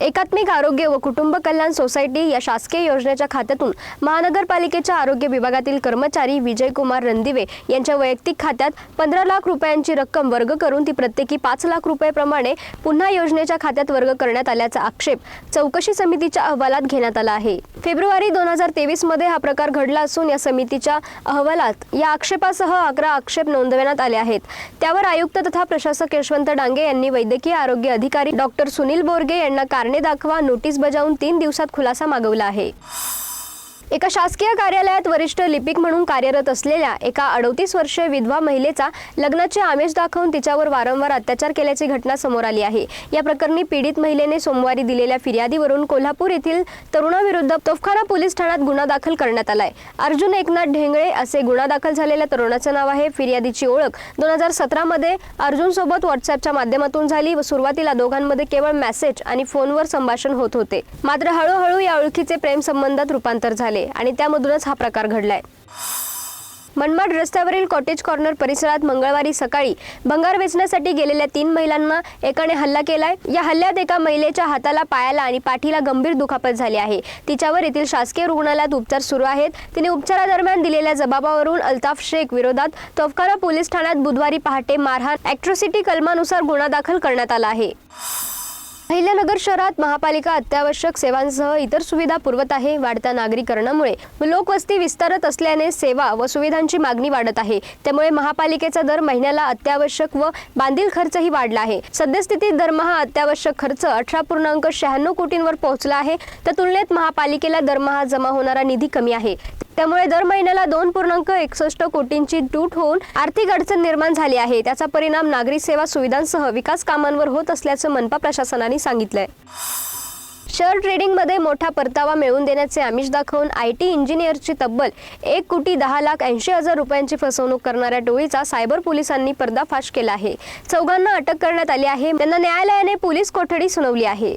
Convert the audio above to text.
एकात्मिक आरोग्य व कुटुंब कल्याण सोसायटी या शासकीय योजनेच्या खात्यातून महानगरपालिकेच्या आरोग्य विभागातील कर्मचारी विजयकुमार रणदिवे यांच्या वैयक्तिक खात्यात पंधरा लाख रुपयांची रक्कम वर्ग करून ती प्रत्येकी पाच लाख रुपयेप्रमाणे पुन्हा योजनेच्या खात्यात वर्ग करण्यात आल्याचा आक्षेप चौकशी समितीच्या अहवालात घेण्यात आला आहे. फेब्रुवारी दोन हजार तेवीसमध्ये हा प्रकार घडला असून या समितीच्या अहवालात या आक्षेपासह अकरा आक्षेप नोंदवण्यात आले आहेत. त्यावर आयुक्त तथा प्रशासक यशवंत डांगे यांनी वैद्यकीय आरोग्य अधिकारी डॉक्टर सुनील बोरगे यांना कारणे दाखवा नोटीस बजावून तीन दिवसात खुलासा मागवला आहे. एका शासकीय कार्यालयात वरिष्ठ लिपिक म्हणून कार्यरत असलेल्या एका अडतीस वर्षीय विधवा महिलेचा लग्नाचे आमिष दाखवून तिच्यावर वारंवार अत्याचार केल्याची घटना समोर आली आहे. या प्रकरणी पीडित महिलेने सोमवारी दिलेल्या फिर्यादीवरून कोल्हापूर येथील तरुणाविरुद्ध तोफखाना पोलीस ठाण्यात गुन्हा दाखल करण्यात आलाय. अर्जुन एकनाथ ढेंगळे असे गुन्हा दाखल झालेल्या तरुणाचं नाव आहे. फिर्यादीची ओळख दोन हजार सतरामध्ये अर्जुन सोबत व्हॉट्सअपच्या माध्यमातून झाली. व सुरुवातीला दोघांमध्ये केवळ मेसेज आणि फोनवर संभाषण होत होते. मात्र हळूहळू या ओळखीचे प्रेम संबंधात रूपांतर झाले. आणि त्यामधूनच हा प्रकार घडलाय. मनमाड रस्त्यावरील कॉटेज कॉर्नर परिसरात मंगळवारी सकाळी भंगार वेचण्यासाठी गेलेल्या तीन महिलांना एकाने हल्ला केलाय. या हल्ल्यात एका महिलेच्या हाताला पायाला आणि पाठीला गंभीर दुखापत झाली आहे. तिच्यावर येथील शासकीय रुग्णालयात उपचार सुरू आहेत. तिने उपचारादरम्यान दिलेल्या जबाबावरून अल्ताफ शेख विरोधात तोफखाना पोलीस ठाण्यात बुधवारी पहाटे मारहाण ॲक्ट्रोसिटी कलमानुसार गुन्हा दाखल करण्यात आला आहे. अहिल्यानगर शहरात महापालिका अत्यावश्यक सेवांसह इतर सुविधा पुरवत आहे. वाढत्या नागरीकरणामुळे लोकवस्ती विस्तारत असल्याने सेवा व सुविधांची मागणी वाढत आहे. त्यामुळे महापालिकेचा दर महिन्याला अत्यावश्यक व बांधील खर्चही वाढला आहे. सद्यस्थितीत दरमहा अत्यावश्यक खर्च अठरा पूर्णांक शहाण्णव कोटींवर पोहोचला आहे. त्या तुलनेत महापालिकेला दरमहा जमा होणारा निधी कमी आहे. त्यामुळे दर महिन्याला दोन पूर्णांक एकसष्ट कोटींची तूट होऊन आर्थिक अडचण निर्माण झाली आहे. त्याचा परिणाम नागरी सेवा सुविधांसह विकास कामांवर होत असल्याचं मनपा प्रशासनाने सांगितलंय. शेअर ट्रेडिंगमध्ये मोठा परतावा मिळवून देण्याचे आमिष दाखवून आय टी इंजिनियरची तब्बल एक कोटी दहा लाख ऐंशी हजार रुपयांची फसवणूक करणाऱ्या टोळीचा सायबर पोलिसांनी पर्दाफाश केला आहे. चौघांना अटक करण्यात आली आहे. त्यांना न्यायालयाने पोलीस कोठडी सुनावली आहे.